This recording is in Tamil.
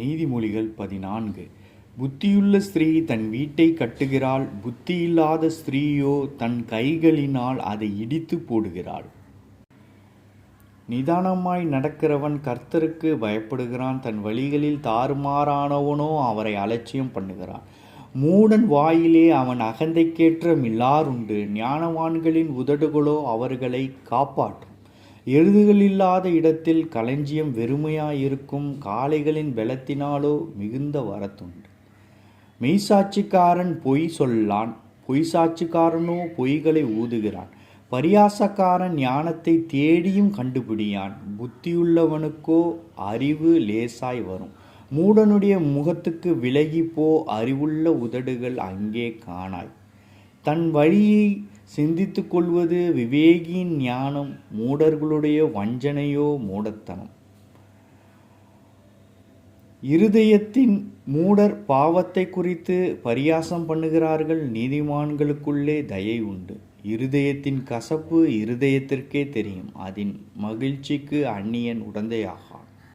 நீதிமொழிகள் பதினான்கு. புத்தியுள்ள ஸ்திரீ தன் வீட்டை கட்டுகிறாள் புத்தியில்லாத ஸ்திரீயோ தன் கைகளினால் அதை இடித்து போடுகிறாள். நிதானமாய் நடக்கிறவன் கர்த்தருக்கு பயப்படுகிறான் தன் வழிகளில் தாறுமாறானவனோ அவரை அலட்சியம் பண்ணுகிறான். மூடன் வாயிலே அவன் அகந்தைக்கேற்ற மில்லாருண்டு ஞானவான்களின் உதடுகளோ அவர்களை காப்பாற்றும். எருதுகளில்லாத இடத்தில் களஞ்சியம் வெறுமையாயிருக்கும் காளைகளின் பலத்தினாலோ மிகுந்த வரத்துண்டு. மெய்சாட்சிக்காரன் பொய் சொல்லான் பொய் சாட்சிக்காரனோ பொய்களை ஊதுகிறான். பரியாசக்காரன் ஞானத்தை தேடியும் கண்டுபிடியான். புத்தியுள்ளவனுக்கோ அறிவு லேசாய் வரும். மூடனுடைய முகத்துக்கு விலகி போ அறிவுள்ள உதடுகள் அங்கே காணாய். தன் வழியை சிந்தித்து கொள்வது விவேகியின் ஞானம் மூடர்களுடைய வஞ்சனையோ மூடத்தனம். இருதயத்தின் மூடர் பாவத்தை குறித்து பரியாசம் பண்ணுகிறார்கள் நீதிமான்களுக்குள்ளே தயை உண்டு. இருதயத்தின் கசப்பு இருதயத்திற்கே தெரியும். அதன் மகிழ்ச்சிக்கு அந்நியன் உடந்தையாகும்